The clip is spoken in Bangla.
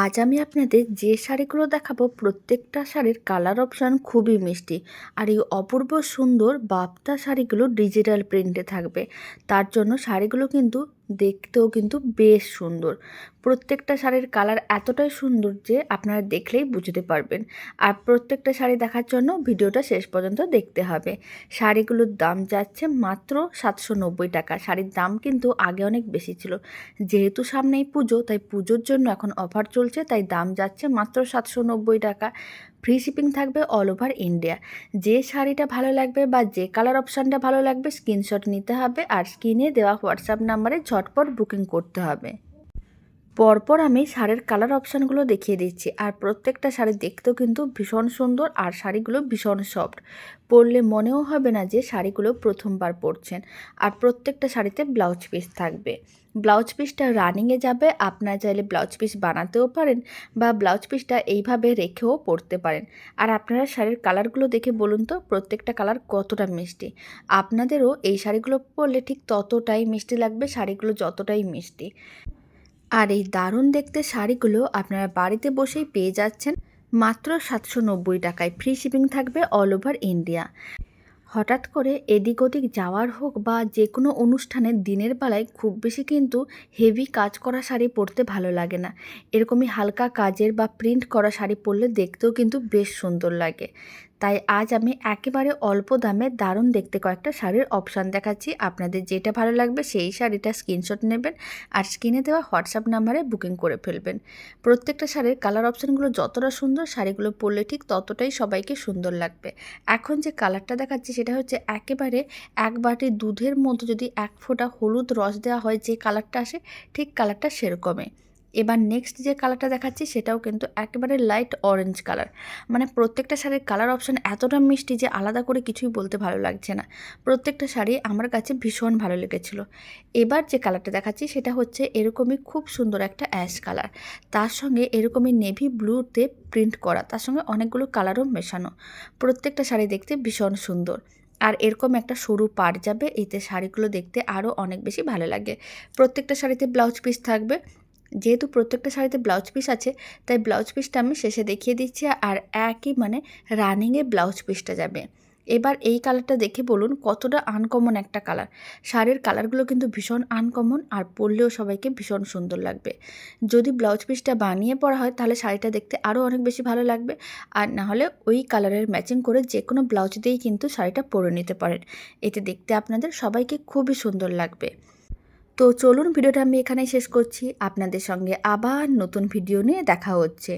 আজ আমি আপনাদের যে শাড়িগুলো দেখাবো, প্রত্যেকটা শাড়ির কালার অপশান খুবই মিষ্টি। আর এই অপূর্ব সুন্দর বাপ্তা শাড়িগুলো ডিজিটাল প্রিন্টে থাকবে। তার জন্য শাড়িগুলো কিন্তু দেখতেও কিন্তু বেশ সুন্দর। প্রত্যেকটা শাড়ির কালার এতটাই সুন্দর যে আপনারা দেখলেই বুঝতে পারবেন। আর প্রত্যেকটা শাড়ি দেখার জন্য ভিডিওটা শেষ পর্যন্ত দেখতে হবে। শাড়িগুলোর দাম যাচ্ছে মাত্র সাতশো নব্বই টাকা। শাড়ির দাম কিন্তু আগে অনেক বেশি ছিল। যেহেতু সামনেই পুজো, তাই পুজোর জন্য এখন অফার চলছে, তাই দাম যাচ্ছে মাত্র সাতশো নব্বই টাকা। ফ্রি শিপিং থাকবে অল ওভার ইন্ডিয়া যে শাড়িটা ভালো লাগবে বা যে কালার অপশানটা ভালো লাগবে স্ক্রিনশট নিতে হবে আর স্ক্রিনে দেওয়া হোয়াটসঅ্যাপ নাম্বারে ঝটপট বুকিং করতে হবে। পরপর আমি শাড়ির কালার অপশানগুলো দেখিয়ে দিচ্ছি। আর প্রত্যেকটা শাড়ি দেখতেও কিন্তু ভীষণ সুন্দর আর শাড়িগুলো ভীষণ সফট পরলে মনেও হবে না যে শাড়িগুলো প্রথমবার পরছেন। আর প্রত্যেকটা শাড়িতে ব্লাউজ পিস থাকবে। ব্লাউজ পিসটা রানিংয়ে যাবে, আপনারা চাইলে ব্লাউজ পিস বানাতেও পারেন বা ব্লাউজ পিসটা এইভাবে রেখেও পরতে পারেন। আর আপনারা শাড়ির কালারগুলো দেখে বলুন তো, প্রত্যেকটা কালার কতটা মিষ্টি? আপনাদেরও এই শাড়িগুলো পরলে ঠিক ততটাই মিষ্টি লাগবে, শাড়িগুলো যতটাই মিষ্টি। আর এই দারুণ দেখতে শাড়িগুলো আপনারা বাড়িতে বসেই পেয়ে যাচ্ছেন। মাত্র সাতশো নব্বই টাকায় ফ্রি শিপিং থাকবে অল ওভার ইন্ডিয়া হঠাৎ করে এদিক ওদিক যাওয়ার হোক বা যে কোনো অনুষ্ঠানে দিনের বেলায় খুব বেশি কিন্তু হেভি কাজ করা শাড়ি পরতে ভালো লাগে না। এরকমই হালকা কাজের বা প্রিন্ট করা শাড়ি পরলে দেখতেও কিন্তু বেশ সুন্দর লাগে। তাই আজ আমি একেবারে অল্প দামে দারুণ দেখতে কয়েকটা শাড়ির অপশান দেখাচ্ছি। আপনাদের যেটা ভালো লাগবে সেই শাড়িটা স্ক্রিনশট নেবেন আর স্ক্রিনে দেওয়া হোয়াটসঅ্যাপ নাম্বারে বুকিং করে ফেলবেন। প্রত্যেকটা শাড়ির কালার অপশানগুলো যতটা সুন্দর শাড়িগুলো পরলে ঠিক ততটাই সবাইকে সুন্দর লাগবে। এখন যে কালারটা দেখাচ্ছি সেটা হচ্ছে একেবারে এক বাটি দুধের মধ্যে যদি এক ফোঁটা হলুদ রস দেওয়া হয় যে কালারটা আসে, ঠিক কালারটা সেরকমই। এবার নেক্সট যে কালারটা দেখাচ্ছি সেটাও কিন্তু একেবারে লাইট অরেঞ্জ কালার মানে প্রত্যেকটা শাড়ির কালার অপশান এতটা মিষ্টি যে আলাদা করে কিছুই বলতে ভালো লাগছে না। প্রত্যেকটা শাড়ি আমার কাছে ভীষণ ভালো লেগেছিল। এবার যে কালারটা দেখাচ্ছি সেটা হচ্ছে এরকমই খুব সুন্দর একটা অ্যাশ কালার তার সঙ্গে এরকমই নেভি ব্লুতে প্রিন্ট করা। তার সঙ্গে অনেকগুলো কালারও মেশানো। প্রত্যেকটা শাড়ি দেখতে ভীষণ সুন্দর। আর এরকম একটা সরু পাড় যাবে, এতে শাড়িগুলো দেখতে আরও অনেক বেশি ভালো লাগে। প্রত্যেকটা শাড়িতে ব্লাউজ পিস থাকবে। যেহেতু প্রত্যেকটা শাড়িতে ব্লাউজ পিস আছে, তাই ব্লাউজ পিসটা আমি শেষে দেখিয়ে দিচ্ছি আর একই মানে রানিংয়ে ব্লাউজ পিসটা যাবে। এবার এই কালারটা দেখে বলুন কতটা আনকমন একটা কালার শাড়ির কালারগুলো কিন্তু ভীষণ আনকমন আর পরলেও সবাইকে ভীষণ সুন্দর লাগবে। যদি ব্লাউজ পিসটা বানিয়ে পরা হয় তাহলে শাড়িটা দেখতে আরও অনেক বেশি ভালো লাগবে। আর না হলে ওই কালারের ম্যাচিং করে যে কোনো ব্লাউজ দিয়েই কিন্তু শাড়িটা পরে নিতে পারেন। এতে দেখতে আপনাদের সবাইকে খুবই সুন্দর লাগবে। তো চলুন ভিডিওটা আমি এখানেই শেষ করছি। আপনাদের সঙ্গে আবার নতুন ভিডিও নিয়ে দেখা হচ্ছে।